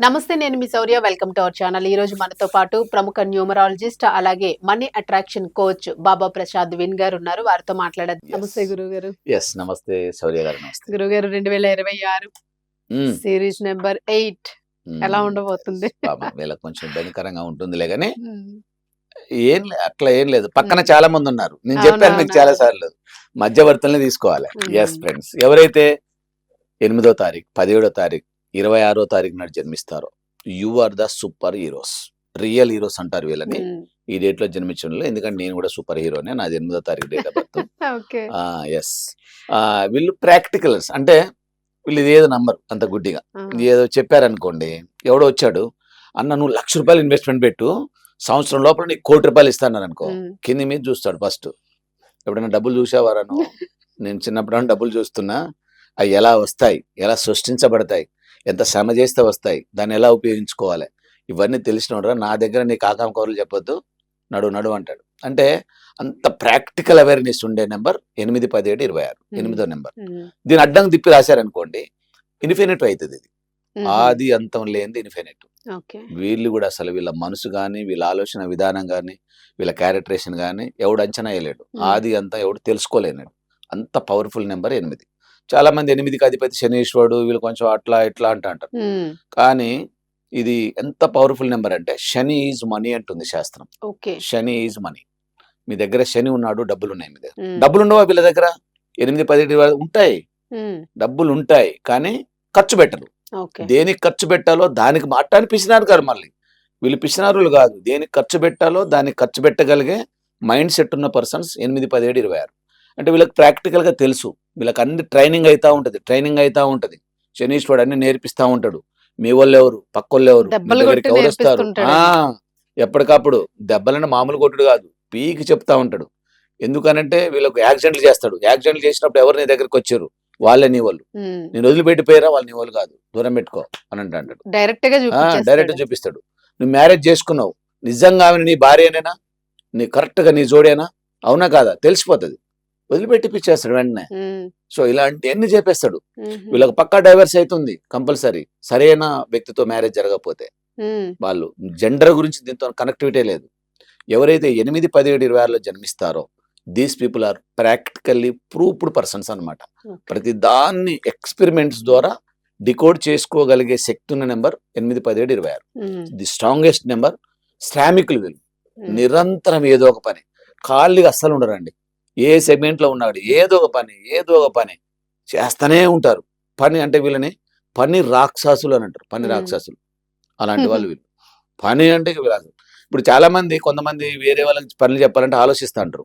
నమస్తే నేను మీ Shaurya. Welcome to our channel. ఈ రోజు మనతో పాటు ప్రముఖ న్యూమరాలజిస్ట్ అలాగే money attraction coach Baba Prasad win గారు ఉన్నారు. వారితో మాట్లాడదు. నమస్తే గురువు గారు ఎస్ నమస్తే శౌర్య గారు నమస్తే. గురువు గారు రెండు వేల ఇరవై ఆరు మ్మ్. Series number eight. మ్మ్. ఎలా ఉండబోతుంది? వీళ్ళకి కొంచెం ఇబ్బందికరంగా ఉంటుందిలే కానీ ఏం లే అట్లా ఏం లేదు. పక్కన చాలా మంది ఉన్నారు. నేను చెప్పాను మీకు. చాలా సార్లు. మధ్యవర్తుల్ని తీసుకోవాలి. ఎస్ ఫ్రెండ్స్ ఎవరైతే ఎనిమిదో తారీఖు పదిహేడో తారీఖు ఇరవై ఆరో తారీఖు నాడు జన్మిస్తారో. You are the super heroes. Real heroes అంటారు వీళ్ళని. ఈ డేట్లో జన్మించడంలో ఎందుకంటే నేను కూడా సూపర్ హీరోనే నాది ఎనిమిదో తారీఖు డేట్ ఆఫ్ బర్త్ ఎస్ వీళ్ళు ప్రాక్టికల్స్ అంటే వీళ్ళు ఏదో నమ్మరు అంత గుడ్డిగా. ఏదో చెప్పారనుకోండి ఎవడో వచ్చాడు అన్న నువ్వు లక్ష రూపాయలు ఇన్వెస్ట్మెంట్ పెట్టు సంవత్సరం లోపల నీకు కోటి రూపాయలు ఇస్తాను అనుకో. కింది మీద చూస్తాడు ఫస్ట్. ఎప్పుడైనా డబ్బులు చూసావారా నువ్వు? నేను చిన్నప్పుడు డబ్బులు చూస్తున్నా అవి ఎలా వస్తాయి ఎలా సృష్టించబడతాయి ఎంత శ్రమ చేస్తే వస్తాయి. దాన్ని ఎలా ఉపయోగించుకోవాలి? ఇవన్నీ తెలిసినోడు నా దగ్గర నీ కాకాం కౌరులు చెప్పొద్దు. నడు నడు అంటాడు. అంటే అంత ప్రాక్టికల్ అవేర్నెస్ ఉండే నెంబర్ ఎనిమిది పదిహేడు ఇరవై ఆరు. ఎనిమిదో నెంబర్. దీని అడ్డం తిప్పి రాశారనుకోండి ఇన్ఫినిట్ అవుతుంది ఇది. ఆది అంతం లేనిది ఇన్ఫినిట్. వీళ్ళు కూడా అసలు వీళ్ళ మనసు కానీ వీళ్ళ ఆలోచన విధానం కానీ వీళ్ళ క్యారెక్టరేషన్ కానీ ఎవడు అంచనా వేయలేడు. ఆది అంతా ఎవడు తెలుసుకోలేనాడు. అంత పవర్ఫుల్ నెంబర్ ఎనిమిది. చాలా మంది ఎనిమిదికి అధిపతి శనీశ్వరుడు వీళ్ళు కొంచెం అట్లా ఇట్లా అంట అంటారు. కానీ ఇది ఎంత పవర్ఫుల్ నెంబర్ అంటే శని ఈజ్ మనీ అంటుంది శాస్త్రం. ఓకే. శని ఈజ్ మనీ మీ దగ్గర శని ఉన్నాడు డబ్బులు ఉన్నాయి మీ దగ్గర. డబ్బులు ఉండవా వీళ్ళ దగ్గర? ఎనిమిది పది ఉంటాయి. డబ్బులు ఉంటాయి కానీ ఖర్చు పెట్టరు. దేనికి ఖర్చు పెట్టాలో దానికి మాట్లాడి పిసినారు కాదు మళ్ళీ. వీళ్ళు పిసినారులు కాదు. దేనికి ఖర్చు పెట్టాలో దానికి ఖర్చు పెట్టగలిగే మైండ్ సెట్ ఉన్న పర్సన్స్ ఎనిమిది పదిహేడు ఇరవై ఆరు. అంటే వీళ్ళకి practical గా తెలుసు. వీళ్ళకి అన్ని ట్రైనింగ్ అవుతా ఉంటది. ట్రైనింగ్ అవుతా ఉంటది. శనీశ్వరుడు అన్ని నేర్పిస్తా ఉంటాడు. మీ వాళ్ళు ఎవరు? పక్క వాళ్ళు ఎవరు? దగ్గరికి ఎవరు వస్తారు? ఎప్పటికప్పుడు దెబ్బలని మామూలు కొట్టుడు కాదు. పీకి చెప్తా ఉంటాడు. ఎందుకనంటే వీళ్ళకు యాక్సిడెంట్లు చేస్తాడు. యాక్సిడెంట్లు చేసినప్పుడు ఎవరు నీ దగ్గరికి వచ్చారు? వాళ్ళే నీ వాళ్ళు. నేను వదిలిపెట్టిపోయారా వాళ్ళు నీ వాళ్ళు కాదు. దూరం పెట్టుకో అని అంట అంటాడు. డైరెక్ట్గా డైరెక్ట్. చూపిస్తాడు. నువ్వు మ్యారేజ్ చేసుకున్నావు. నిజంగా ఆమె నీ భార్యనేనా? నీ కరెక్ట్గా నీ జోడేనా? అవునా కాదా? తెలిసిపోతుంది. వదిలిపెట్టి పిచ్చేస్తాడు వెంటనే. సో ఇలాంటి అన్ని చెప్పేస్తాడు మ్మ్. వీళ్ళకి పక్కా డైవర్స్ అవుతుంది కంపల్సరీ సరైన వ్యక్తితో మ్యారేజ్ జరగకపోతే. వాళ్ళు జెండర్ గురించి దీంతో కనెక్టివిటీ లేదు ఎవరైతే ఎనిమిది పదిహేడు ఇరవై ఆరులో జన్మిస్తారో these people are practically proofed persons అన్నమాట ఓకే. ప్రతి దాన్ని ఎక్స్పెరిమెంట్స్ ద్వారా డికోడ్ చేసుకోగలిగే శక్తి ఉన్న నెంబర్ ఎనిమిది పదిహేడు ఇరవై ఆరు. ది స్ట్రాంగెస్ట్ నెంబర్ శ్రామికులు వీళ్ళు. నిరంతరం ఏదో ఒక పని ఖాళీగా అస్సలు ఉండరండి ఏ segment లో ఉన్నాడు ఏదో ఒక పని ఏదో ఒక పని చేస్తూనే ఉంటారు. పని అంటే వీళ్ళని పని రాక్షసులు అని అంటారు. పని. రాక్షసులు. అలాంటి వాళ్ళు వీళ్ళు. పని అంటే వీళ్ళు ఇప్పుడు చాలా మంది కొంతమంది వేరే వాళ్ళకి పనులు చెప్పాలంటే ఆలోచిస్తూ అంటారు.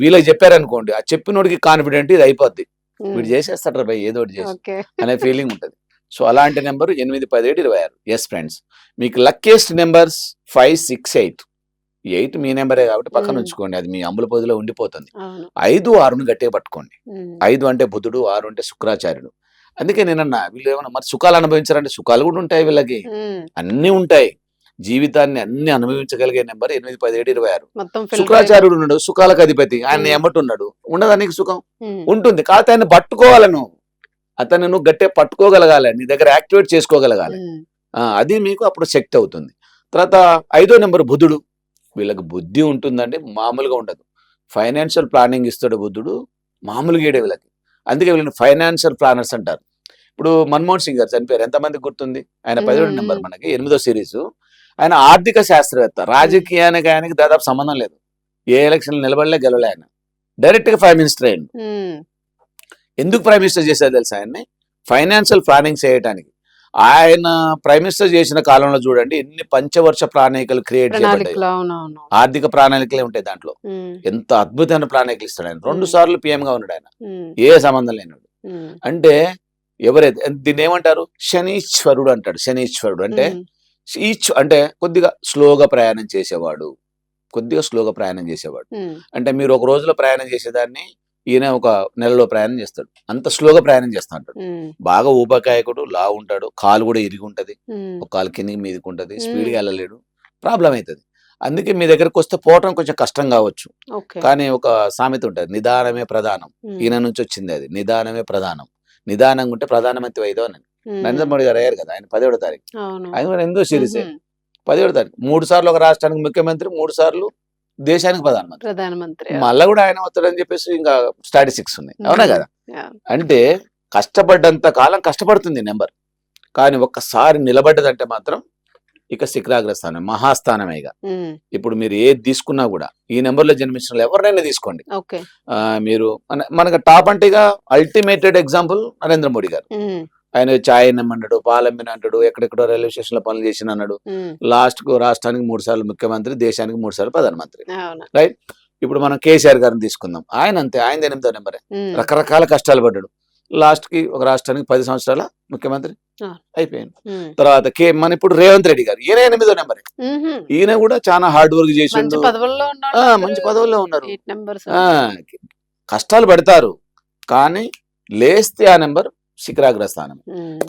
వీళ్ళకి చెప్పారనుకోండి ఆ చెప్పినోడికి కాన్ఫిడెంట్ ఇది అయిపోద్ది. వీడు చేసేస్తాడు భయ్ ఏదో ఒకటి చేసి అనే ఫీలింగ్ ఉంటుంది. సో అలాంటి నెంబర్ ఎనిమిది పదిహేడు ఇరవై ఆరు. ఎస్ ఫ్రెండ్స్ మీకు luckiest numbers five six eight eight మీ నెంబరే కాబట్టి పక్కన. ఉంచుకోండి. అది మీ అంబుల పొదిలో ఉండిపోతుంది. ఐదు ఆరును గట్టిగా పట్టుకోండి. ఐదు అంటే బుధుడు ఆరు అంటే శుక్రాచార్యుడు. అందుకే నేనన్నా వీళ్ళు ఏమన్నా మరి సుఖాలు అనుభవించారంటే సుఖాలు కూడా ఉంటాయి వీళ్ళకి. అన్నీ ఉంటాయి. జీవితాన్ని అన్ని అనుభవించగలిగే నెంబర్ ఎనిమిది పదిహేడు ఇరవై ఆరు. శుక్రాచార్యుడు ఉన్నాడు సుఖాలకు అధిపతి. ఆయన మ్మ్. ఎమ్మటి ఉన్నాడు ఉండదా నీకు సుఖం. ఉంటుంది. కాకపోతే ఆయన పట్టుకోవాలి నువ్వు. అతన్ని నువ్వు గట్టిగా పట్టుకోగలగాలి. నీ దగ్గర యాక్టివేట్ చేసుకోగలగాలి. అది మీకు అప్పుడు శక్తి అవుతుంది. తర్వాత ఐదో నెంబర్ బుధుడు. వీళ్ళకి బుద్ధి ఉంటుందండి మామూలుగా ఉండదు. ఫైనాన్షియల్ ప్లానింగ్ ఇస్తాడు బుద్ధుడు మామూలుగా ఏడే వీళ్ళకి. అందుకే వీళ్ళని ఫైనాన్షియల్ ప్లానర్స్ అంటారు. ఇప్పుడు మన్మోహన్ సింగ్ గారు చనిపోయారు. ఎంతమందికి గుర్తుంది? ఆయన పదిహేడు. నెంబర్ మనకి ఎనిమిదో సిరీస్. ఆయన ఆర్థిక శాస్త్రవేత్త. రాజకీయానికి ఆయనకి దాదాపు సంబంధం లేదు. ఏ ఎలక్షన్ నిలబడలే గెలవలే ఆయన. డైరెక్ట్గా ప్రైమ్ మినిస్టర్ అయ్యిండు. ఎందుకు ప్రైమ్ మినిస్టర్ చేశారు తెలుసా ఆయన్ని? ఫైనాన్షియల్ ప్లానింగ్ చేయడానికి ఆయన ప్రైమ్ మినిస్టర్ చేసిన కాలంలో చూడండి ఎన్ని పంచవర్ష ప్రణాళికలు క్రియేట్ చేయబడ్డాయి ఆర్థిక ప్రణాళికలే ఉంటాయి దాంట్లో. ఎంత అద్భుతమైన ప్రణాళికలు ఇస్తాడు ఆయన రెండు. సార్లు PM గా ఉన్నాడు ఆయన. ఏ సంబంధం మ్మ్. అంటే ఎవరైతే దీన్ని ఏమంటారు శనీశ్వరుడు అంటాడు శనీశ్వరుడు అంటే. ఈచ్ అంటే కొద్దిగా స్లోగా ప్రయాణం చేసేవాడు కొద్దిగా స్లోగా ప్రయాణం చేసేవాడు. అంటే మీరు ఒక రోజులో ప్రయాణం చేసేదాన్ని ఈయన ఒక నెలలో ప్రయాణం చేస్తాడు. అంత స్లోగా ప్రయాణం చేస్తా మ్మ్. బాగా ఊపకాయకుడు లా ఉంటాడు కాలు కూడా ఇరిగి ఉంటది. ఒక కాలు కిందికి మీదకి ఉంటది. స్పీడ్గా వెళ్ళలేడు. ప్రాబ్లం అవుతుంది అందుకే మీ దగ్గరకు వస్తే పోవటం కొంచెం కష్టం కావచ్చు. కానీ ఒక సామెత ఉంటుంది. నిదానమే ప్రధానం. ఈయన నుంచి వచ్చింది అది. నిదానమే ప్రధానం. నిదానంగా ఉంటే ప్రధానమంత్రి వైదో అని. నరేంద్ర మోడీ గారు అయ్యారు కదా ఆయన పదిహేడో తారీఖు. ఆయన ఎంతో సిరీసే. పదిహేడో తారీఖు. మూడు సార్లు ఒక రాష్ట్రానికి ముఖ్యమంత్రి మూడు సార్లు దేశానికి ప్రధానమంత్రి ప్రధానమంత్రి మళ్ళా కూడా ఆయన వస్తాడని చెప్పేసి ఇంకా స్టాటిస్టిక్స్ ఉన్నాయి అవునా. కదా. అంటే కష్టపడ్డంత కాలం కష్టపడుతుంది నెంబర్ కానీ ఒక్కసారి నిలబడ్డదంటే మాత్రం ఇక శిఖరాగ్ర స్థానం మహాస్థానమే ఇక. ఇప్పుడు మీరు ఏది తీసుకున్నా కూడా ఈ నెంబర్లో జన్మించిన వాళ్ళు ఎవరినైనా తీసుకోండి మీరు మన- మనకు టాప్ అంటే ఇక అల్టిమేటెడ్ ఎగ్జాంపుల్ నరేంద్ర మోడీ గారు. ఆయన చాయ్ అన్నాడు పాలమ్మిన అంటాడు ఎక్కడెక్కడో రైల్వే స్టేషన్లో పనులు చేసిన అన్నాడు. లాస్ట్కు రాష్ట్రానికి మూడు సార్లు ముఖ్యమంత్రి దేశానికి మూడు సార్లు ప్రధానమంత్రి. అవును. ఇప్పుడు మనం కేసీఆర్ గారిని తీసుకుందాం. ఆయన అంతే ఆయన ఎనిమిదో నెంబరే. రకరకాల కష్టాలు పడ్డాడు. లాస్ట్కి ఒక రాష్ట్రానికి పది సంవత్సరాల ముఖ్యమంత్రి. అయిపోయింది. తర్వాత కే మన ఇప్పుడు రేవంత్ రెడ్డి గారు ఈయన ఎనిమిదో నెంబర్. ఈయన కూడా చాలా హార్డ్ వర్క్ ఉన్నాడు. మంచి పదవుల్లో ఉన్నారు. కష్టాలు పడతారు. కానీ లేస్తే ఆ నెంబర్ శిఖరాగ్ర స్థానం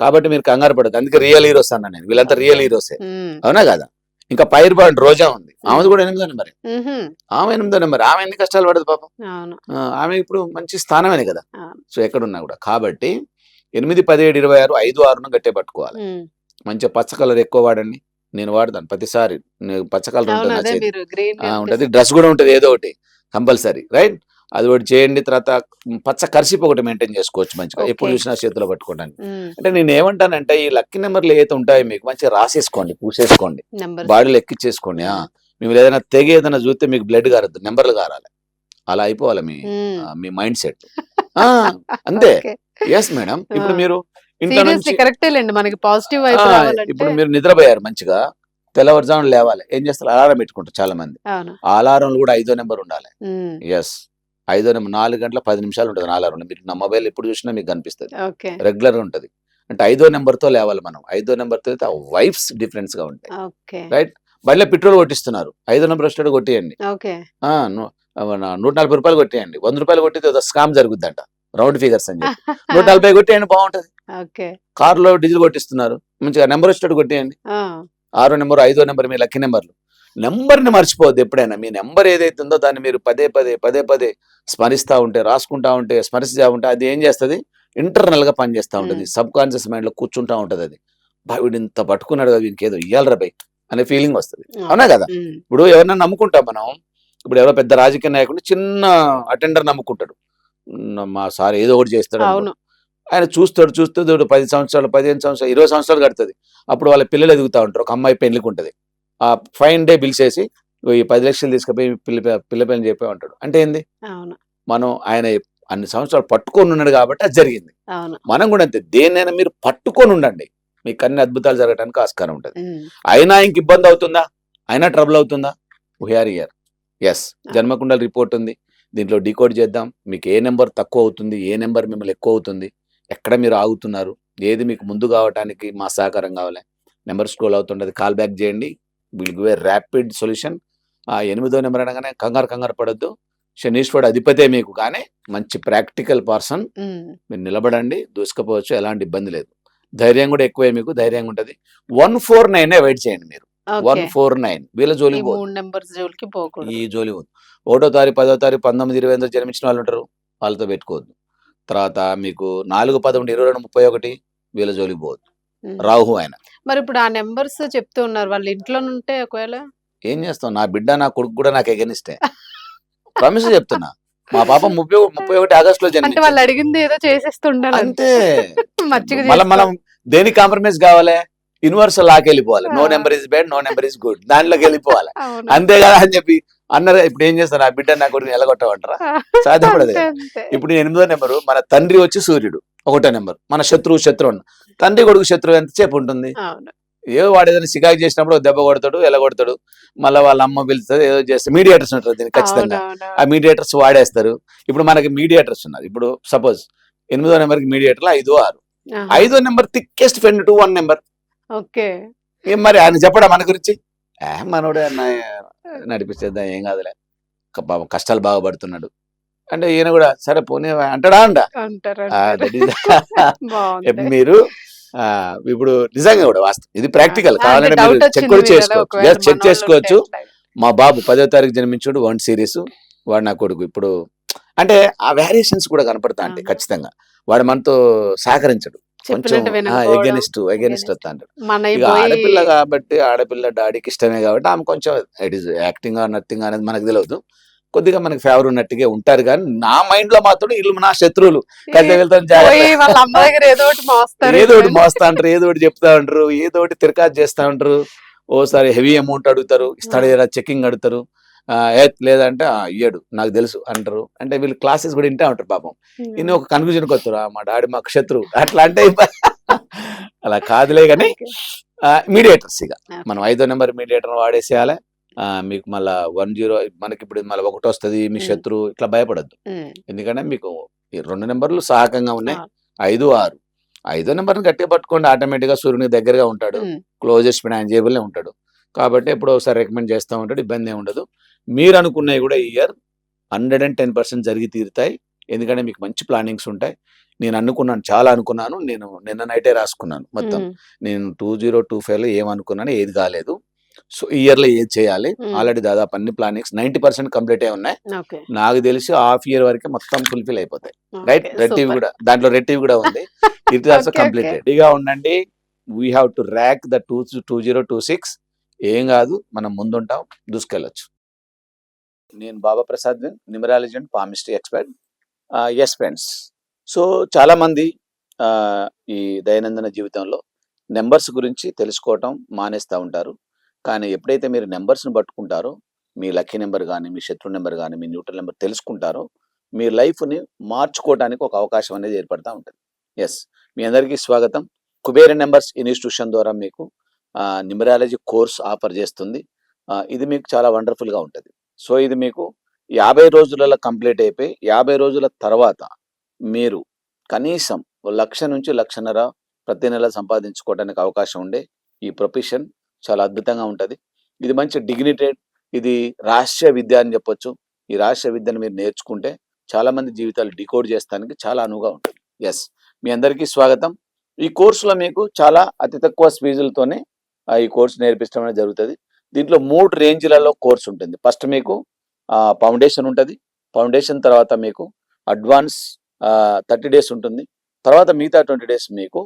కాబట్టి మీరు కంగారు పడదు అందుకే రియల్ హీరోస్ అన్నా నేను. వీళ్ళంతా రియల్ హీరోసే. అవునా కదా? ఇంకా పైర్ బాండ్ రోజా ఉంది. ఆమెది కూడా ఎనిమిదో నెంబర్. ఆమె ఎనిమిదో నెంబర్. ఆమె ఎన్ని కష్టాలు పడదు పాపం. ఆమె ఇప్పుడు మంచి స్థానమే కదా. సో ఎక్కడున్నా కూడా. కాబట్టి ఎనిమిది పదిహేడు ఇరవై ఆరు ఐదు ఆరును గట్టే పట్టుకోవాలి. మంచిగా పచ్చ కలర్ ఎక్కువ వాడండి. నేను వాడతాను ప్రతిసారి. పచ్చ కలర్ ఉంటది. డ్రెస్ కూడా ఉంటది ఏదో ఒకటి. కంపల్సరీ. రైట్? అది ఒకటి చేయండి తర్వాత పచ్చ కర్సిప్ ఒకటి మెయింటైన్ చేసుకోవచ్చు మంచిగా. ఎప్పుడు చూసినా చేతిలో పట్టుకోవడానికి. అంటే నేను ఏమంటానంటే ఈ లక్కీ నెంబర్లు ఏదైతే ఉంటాయో మీకు మంచిగా రాసేసుకోండి పూసేసుకోండి. బాడీలో ఎక్కిచ్చేసుకోండి ఆ. మేము ఏదైనా తెగి ఏదైనా చూస్తే మీకు బ్లడ్ కారద్దు నెంబర్లు కారాలి అలా అయిపోవాలి మీ మీ మైండ్ సెట్ అంతే. ఎస్ మేడం ఇప్పుడు. మీరు ఇంట్లో నుంచి కరెక్టే లేండి మనకి పాజిటివ్ ఇప్పుడు మీరు నిద్రపోయారు మంచిగా తెల్లవారుజామున లేవాలి ఏం చేస్తారు? అలారం పెట్టుకుంటారు చాలా మంది అలారంలు కూడా ఐదో నెంబర్ ఉండాలి. ఎస్ ఐదో నాలుగు గంటల పది నిమిషాలు ఉంటుంది అలారం. మీరు నా మొబైల్ ఎప్పుడు చూసినా మీకు కనిపిస్తుంది. ఓకే. రెగ్యులర్గా ఉంటుంది. అంటే ఐదో నెంబర్తో లేవాలి మనం. ఐదో నెంబర్తో అయితే వైఫ్స్ డిఫరెన్స్గా ఉంటాయి. Right. బండిలో పెట్రోల్ కొట్టిస్తున్నారు. ఐదో నెంబర్ వచ్చాడు కొట్టేయండి. నూట నలభై రూపాయలు కొట్టేయండి. వంద రూపాయలు కొట్టితే స్కామ్ జరుగుద్దంట. రౌండ్ ఫిగర్స్ అని చెప్పి. నూట నలభై కొట్టేయండి బాగుంటది. కారులో డీజిల్ కొట్టిస్తున్నారు. మంచిగా నెంబర్ వచ్చేటట్టు కొట్టేయండి. ఆరో నెంబర్ ఐదో నెంబర్ మీ లక్కీ నెంబర్లు. నెంబర్ని మర్చిపోవద్దు ఎప్పుడైనా. మీ నెంబర్ ఏదైతే ఉందో దాన్ని మీరు పదే పదే పదే పదే స్మరిస్తూ ఉంటే రాసుకుంటా ఉంటే స్మరిస్తూ ఉంటే అది ఏం చేస్తుంది? ఇంటర్నల్గా పనిచేస్తూ ఉంటుంది. సబ్ కాన్షియస్ మైండ్లో కూర్చుంటా ఉంటది అది. వీడు ఇంత పట్టుకున్నాడు కదా వీనికి ఏదో ఇయ్యాలరా బై అనే ఫీలింగ్ వస్తుంది. అవునా. కదా. ఇప్పుడు ఎవరైనా నమ్ముకుంటాం మనం. ఇప్పుడు ఎవరో పెద్ద రాజకీయ నాయకుడు చిన్న అటెండర్ నమ్ముకుంటాడు. "ఉమ్, మా సార్ ఏదో ఒకటి చేస్తాడు ఆయన చూస్తాడు చూస్తాడు పది సంవత్సరాలు పదిహేను సంవత్సరాలు ఇరవై సంవత్సరాలు కడుతుంది. అప్పుడు వాళ్ళ పిల్లలు ఎదుగుతూ ఉంటారు. ఒక అమ్మాయి పెళ్ళికి ఉంటుంది. ఆ ఫైన్ డే బిల్స్ వేసి "ఇగో ఈ పది లక్షలు తీసుకుపోయి పిల్ల పిల్ల పిల్లని చెప్పే ఉంటాడు. అంటే ఏంది? మనం ఆయన అన్ని సంవత్సరాలు పట్టుకొని ఉన్నాడు కాబట్టి అది జరిగింది. మనం కూడా అంతే. దేన్నైనా మీరు పట్టుకొని ఉండండి. మీకు అన్ని అద్భుతాలు జరగడానికి ఆస్కారం ఉంటుంది. అయినా ఇంక ఇబ్బంది అవుతుందా? అయినా ట్రబుల్ అవుతుందా? వీఆర్ ఇయర్ ఎస్ జన్మకుండల రిపోర్ట్ ఉంది. దీంట్లో డీకోడ్ చేద్దాం. మీకు ఏ నెంబర్ తక్కువ అవుతుంది? ఏ నెంబర్ మిమ్మల్ని ఎక్కువ అవుతుంది? ఎక్కడ మీరు ఆగుతున్నారు? ఏది మీకు ముందు కావడానికి మా సహకారం కావాలి. నెంబర్ స్క్రోల్ అవుతుండదు. కాల్ బ్యాక్ చేయండి. Will give a rapid solution. ఆ ఎనిమిదో నెంబర్ అనగానే కంగారు కంగారు పడద్దు. శనీశ్వరుడు అధిపతే మీకు కానీ మంచి ప్రాక్టికల్ పర్సన్. మీరు నిలబడండి దూసుకపోవచ్చు ఎలాంటి ఇబ్బంది లేదు. ధైర్యం కూడా ఎక్కువే మీకు ధైర్యంగా ఉంటుంది. వన్ ఫోర్ నైన్ వెయిట్ చేయండి మీరు. One four nine. వీళ్ళ పోకూడదు. ఈ జోలి పోదు. ఒకటో తారీఖు పదో తారీఖు పంతొమ్మిది ఇరవై ఎనిమిది జన్మించిన వాళ్ళు ఉంటారు. వాళ్ళతో పెట్టుకోవద్దు. తర్వాత మీకు నాలుగు పదకొండు ఇరవై రెండు ముప్పై ఒకటి వీళ్ళ జోలికి పోవద్దు. రాహు ఆయన. మరి ఇప్పుడు ఆ నెంబర్స్ చెప్తూ ఉన్నారు. వాళ్ళ ఇంట్లో ఉంటే ఒకవేళ ఏం చేస్తాం నా బిడ్డ నా కొడుకు కూడా నాకు ఎగనిస్తే ప్రామిస్ చెప్తున్నా. మా పాప ముప్పై ముప్పై ఒకటి ఆగస్ట్లో అంటే వాళ్ళు అడిగింది ఏదో చేసేస్తుండాలి అంతే మళ్ళీ మనం దేనికి కాంప్రమైజ్ కావాలి? యూనివర్సల్ లాకి వెళ్ళిపోవాలి. No. Number is bad no number is good దానిలోకి వెళ్ళిపోవాలి. అంతే కదా అని చెప్పి అన్నారు ఇప్పుడు ఏం చేస్తారు ఆ బిడ్డ నా కొడుకుని ఎలగొట్టమంటారా? సాధ్యపడదు. ఇప్పుడు ఎనిమిదో నెంబరు మన తండ్రి వచ్చి సూర్యుడు. ఒకటో నెంబర్. మన శత్రువు శత్రువు అన్న. తండ్రి కొడుకు శత్రువు ఎంతసేపు ఉంటుంది? ఏదో వాడు ఏదైనా సికాకు చేసినప్పుడు దెబ్బ కొడతాడు ఎలగొడతాడు. మళ్ళీ వాళ్ళ అమ్మ పిలుస్తుంది ఏదో చేస్తే మీడియేటర్స్ ఉంటారు దీనికి ఖచ్చితంగా. ఆ మీడియేటర్స్ వాడేస్తారు. ఇప్పుడు మనకి మీడియేటర్స్ ఉన్నారు. ఇప్పుడు సపోజ్ ఎనిమిదో నెంబర్కి మీడియేటర్లు ఐదు ఆరు. ఐదో number thickest friend to one number. Okay. ఏం మరి ఆయన చెప్పడా మన గురించి? ఏ మనోడే అన్న నడిపిస్తేద్దాం ఏం కాదులే. పాపం కష్టాలు బాగా పడుతున్నాడు. అంటే ఈయన కూడా సరే పోనీ అంటాడా అంట మీరు ఇప్పుడు నిజంగా కూడా వాస్తవం. ఇది ప్రాక్టికల్. కావాలంటే మీరు చెక్ కూడా చేసుకోవచ్చు. జస్ట్ చెక్ చేసుకోవచ్చు? మా బాబు పదో తారీఖు జన్మించుడు వన్ సిరీస్ వాడు నా కొడుకు. ఇప్పుడు అంటే ఆ వేరియేషన్స్ కూడా కనపడతా అవును. ఖచ్చితంగా. వాడు మనతో సహకరించడు. ఇక ఆడపిల్ల కాబట్టి ఆడపిల్ల డాడీకి ఇష్టమే కాబట్టి ఆమె కొంచెం ఇట్ ఈస్ యాక్టింగ్ నథింగ్ అనేది మనకు తెలియదు కొద్దిగా మనకి ఫేవర్ ఉన్నట్టుగా ఉంటారు కానీ నా మైండ్లో మాత్రం వీళ్ళు నా శత్రువులు. కలిసి వెళ్తాం దగ్గర ఏదో ఒకటి మోస్తా అంటారు ఏదో ఒకటి చెప్తా ఉంటారు ఏదో ఒకటి తిరకాజ్ చేస్తా ఉంటారు ఓసారి హెవీ అమౌంట్ అడుగుతారు ఇస్తాడు చెకింగ్ అడుగుతారు. ఆ, ఏ లేదంటే "ఆ, ఇయ్యడు నాకు తెలుసు అంటారు. అంటే వీళ్ళు క్లాసెస్ కూడా వింటా ఉంటారు పాపం. ఇన్ని ఒక కన్ఫ్యూజన్కి వస్తారు. "ఆ, మా డాడీ మాకు శత్రువు. అట్లా అంటే అలా కాదులే కానీ మీడియేటర్స్ ఇక. మనం ఐదో నెంబర్ మీడియేటర్ వాడేసేయాలి. మీకు మళ్ళా వన్ జీరో మనకి ఇప్పుడు మళ్ళీ ఒకటి వస్తుంది మీ. శత్రువు ఇట్లా భయపడద్దు. ఎందుకంటే మీకు ఈ రెండు నెంబర్లు సహాయకంగా ఉన్నాయి. ఐదు ఆరు. ఐదో నెంబర్ని గట్టిగా పట్టుకోండి ఆటోమేటిక్గా సూర్యునికి దగ్గరగా ఉంటాడు. క్లోజెస్ట్ ఫినాన్జియబుల్ ఉంటాడు. కాబట్టి ఎప్పుడో ఒకసారి రికమెండ్ చేస్తూ ఉంటాడు ఇబ్బంది ఏమి ఉండదు. మీరు అనుకున్నవి కూడా ఈ year hundred and ten percent జరిగి తీరుతాయి. ఎందుకంటే మీకు మంచి ప్లానింగ్స్ ఉంటాయి. నేను అనుకున్నాను చాలా అనుకున్నాను. నేను నిన్న నైటే రాసుకున్నాను మొత్తం. నేను టూ జీరో టూ ఫైవ్లో ఏమనుకున్నాను ఏది కాలేదు. సో ఈ ఇయర్లో ఏది చేయాలి. ఆల్రెడీ దాదాపు అన్ని ప్లానింగ్స్ నైంటీ పర్సెంట్ కంప్లీట్ అయి ఉన్నాయి నాకు తెలిసి హాఫ్ ఇయర్ వరకే మొత్తం ఫుల్ఫిల్ అయిపోతాయి. రైట్? Red TV. కూడా దాంట్లో రెడ్ టీవీ కూడా ఉంది. It also okay. రెడీగా ఉండండి we have to rock the two two zero two six ఏం కాదు మనం ముందుంటాం దూసుకెళ్ళొచ్చు. నేను Baba Prasad numerology and palmistry expert yes friends so చాలా మంది ఆ, ఈ దైనందిన జీవితంలో నెంబర్స్ గురించి తెలుసుకోవటం మానేస్తూ ఉంటారు. కానీ ఎప్పుడైతే మీరు నెంబర్స్ని పట్టుకుంటారో మీ లక్కీ నెంబర్ కానీ మీ శత్రు నెంబర్ కానీ మీ న్యూట్రల్ నెంబర్ తెలుసుకుంటారో మీ లైఫ్ని మార్చుకోవడానికి ఒక అవకాశం అనేది ఏర్పడతా ఉంటుంది. ఎస్ మీ అందరికీ స్వాగతం. కుబేర నెంబర్స్ ఇన్స్టిట్యూషన్ ద్వారా మీకు న్యూమరాలజీ కోర్స్ ఆఫర్ చేస్తుంది. ఇది మీకు చాలా వండర్ఫుల్గా ఉంటుంది. సో ఇది మీకు యాభై రోజులలో కంప్లీట్ అయిపోయి యాభై రోజుల తర్వాత మీరు కనీసం లక్ష నుంచి లక్షన్నర ప్రతి నెల సంపాదించుకోవడానికి అవకాశం ఉండే ఈ ప్రొఫెషన్ చాలా అద్భుతంగా ఉంటుంది. ఇది మంచి డిగ్నిటెడ్ ఇది రహస్య విద్య అని చెప్పొచ్చు. ఈ రహస్య విద్యను మీరు నేర్చుకుంటే చాలా మంది జీవితాలు డికోడ్ చేస్తానికి చాలా అనువుగా ఉంటుంది. ఎస్ మీ అందరికీ స్వాగతం. ఈ కోర్సులో మీకు చాలా అతి తక్కువ ఫీజులతోనే ఈ కోర్సు నేర్పించడం జరుగుతుంది. దీంట్లో మూడు రేంజ్లలో కోర్స్ ఉంటుంది. ఫస్ట్ మీకు ఫౌండేషన్ ఉంటుంది. ఫౌండేషన్ తర్వాత మీకు అడ్వాన్స్ థర్టీ డేస్ ఉంటుంది. తర్వాత మిగతా ట్వంటీ డేస్ మీకు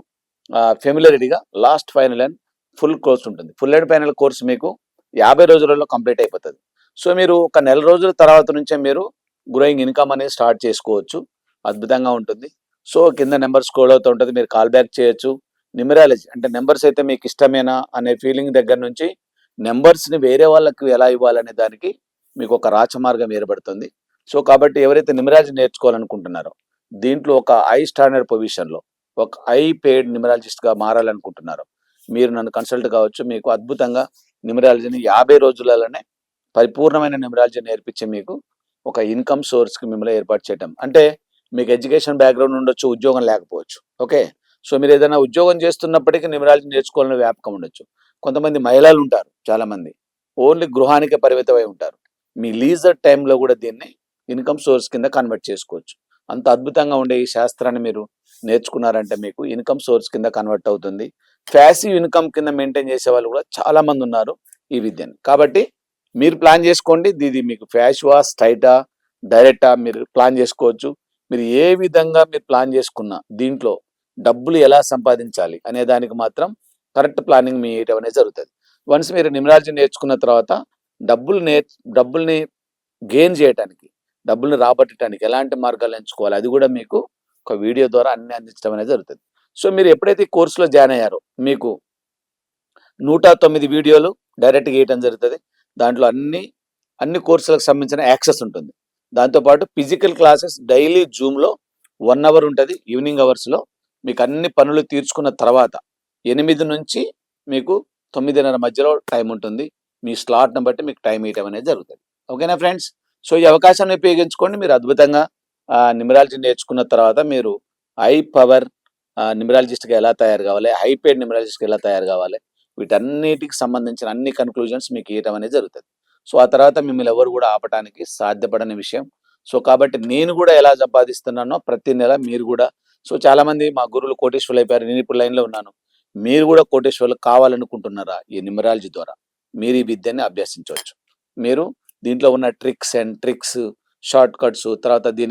ఫెమిలరిటీగా last final and full course ఉంటుంది. ఫుల్ అండ్ ఫైనల్ కోర్స్ మీకు యాభై రోజులలో కంప్లీట్ అయిపోతుంది. సో మీరు ఒక నెల రోజుల తర్వాత నుంచే మీరు గ్రోయింగ్ ఇన్కమ్ అనేది స్టార్ట్ చేసుకోవచ్చు. అద్భుతంగా ఉంటుంది. సో కింద నెంబర్ స్క్రోల్ అవుతూ ఉంటుంది. మీరు కాల్ బ్యాక్ చేయొచ్చు. న్యూమరాలజీ అంటే నెంబర్స్ అయితే మీకు ఇష్టమేనా అనే ఫీలింగ్ దగ్గర నుంచి నెంబర్స్ని వేరే వాళ్ళకి ఎలా ఇవ్వాలనే దానికి మీకు ఒక రాచమార్గం ఏర్పడుతుంది. సో కాబట్టి ఎవరైతే న్యూమరాలజీ నేర్చుకోవాలనుకుంటున్నారో దీంట్లో ఒక ఐ స్టాండర్డ్ పొజిషన్లో ఒక ఐ పెయిడ్ న్యూమరాలజిస్ట్గా మారాలనుకుంటున్నారో మీరు నన్ను కన్సల్ట్ కావచ్చు. మీకు అద్భుతంగా న్యూమరాలజీని యాభై రోజులలోనే పరిపూర్ణమైన న్యూమరాలజీ నేర్పించి మీకు ఒక ఇన్కమ్ సోర్స్కి మిమ్మల్ని ఏర్పాటు చేయటం. అంటే మీకు ఎడ్యుకేషన్ బ్యాక్గ్రౌండ్ ఉండొచ్చు ఉద్యోగం లేకపోవచ్చు. ఓకే? సో మీరు ఏదైనా ఉద్యోగం చేస్తున్నప్పటికీ న్యూమరాలజీ నేర్చుకోవాలని వ్యాపకం ఉండొచ్చు. కొంతమంది మహిళలు ఉంటారు చాలామంది. ఓన్లీ గృహానికే పరిమితమై ఉంటారు. మీ లీజర్ టైంలో కూడా దీన్ని ఇన్కమ్ సోర్స్ కింద కన్వర్ట్ చేసుకోవచ్చు. అంత అద్భుతంగా ఉండే ఈ శాస్త్రాన్ని మీరు నేర్చుకున్నారంటే మీకు ఇన్కమ్ సోర్స్ కింద కన్వర్ట్ అవుతుంది. ఫ్యాసివ్ ఇన్కమ్ కింద మెయింటైన్ చేసే వాళ్ళు కూడా చాలా మంది ఉన్నారు ఈ విద్యను. కాబట్టి మీరు ప్లాన్ చేసుకోండి ఇది మీకు ఫ్యాషువా స్టైటా డైరెక్టా మీరు ప్లాన్ చేసుకోవచ్చు. మీరు ఏ విధంగా మీరు ప్లాన్ చేసుకున్నా దీంట్లో డబ్బులు ఎలా సంపాదించాలి అనే దానికి మాత్రం కరెక్ట్ ప్లానింగ్ మీ అనేది జరుగుతుంది. వన్స్ మీరు నిమరాజీ నేర్చుకున్న తర్వాత డబ్బులు నే డబ్బుల్ని గెయిన్ చేయడానికి డబ్బుల్ని రాబట్టడానికి ఎలాంటి మార్గాలు ఎంచుకోవాలి అది కూడా మీకు ఒక వీడియో ద్వారా అన్ని అందించడం అనేది జరుగుతుంది. సో మీరు ఎప్పుడైతే కోర్సులో జాయిన్ అయ్యారో మీకు నూట తొమ్మిది వీడియోలు డైరెక్ట్గా వేయటం జరుగుతుంది. దాంట్లో అన్ని అన్ని కోర్సులకు సంబంధించిన యాక్సెస్ ఉంటుంది. దాంతోపాటు ఫిజికల్ క్లాసెస్ డైలీ జూమ్లో వన్ అవర్ ఉంటుంది ఈవినింగ్ అవర్స్లో. మీకు అన్ని పనులు తీర్చుకున్న తర్వాత ఎనిమిది నుంచి మీకు తొమ్మిదిన్నర మధ్యలో టైం ఉంటుంది. మీ స్లాట్ని బట్టి మీకు టైం ఇవ్వడం అనేది జరుగుతుంది. ఓకేనా ఫ్రెండ్స్? సో ఈ అవకాశాన్ని ఉపయోగించుకోండి. మీరు అద్భుతంగా నిమరాలజీ నేర్చుకున్న తర్వాత మీరు ఐ పవర్ న్యూమరాలజిస్ట్గా ఎలా తయారు కావాలి? హైపేడ్ న్యూమరాలజిస్ట్గా ఎలా తయారు కావాలి? వీటన్నిటికి సంబంధించిన అన్ని కన్క్లూజన్స్ మీకు ఇవ్వడం అనేది జరుగుతుంది. సో ఆ తర్వాత మిమ్మల్ని ఎవరు కూడా ఆపడానికి సాధ్యపడని విషయం. సో కాబట్టి నేను కూడా ఎలా సంపాదిస్తున్నానో ప్రతి నెల మీరు కూడా సో చాలా మంది మా గురువులు కోటేశ్వర్లు అయిపోయారు. నేను ఇప్పుడు లైన్లో ఉన్నాను. మీరు కూడా కోటేశ్వర్లు కావాలనుకుంటున్నారా ఈ న్యూమరాలజీ ద్వారా? మీరు ఈ విద్యని అభ్యసించవచ్చు. మీరు దీంట్లో ఉన్న tricks and tricks short cuts తర్వాత దీని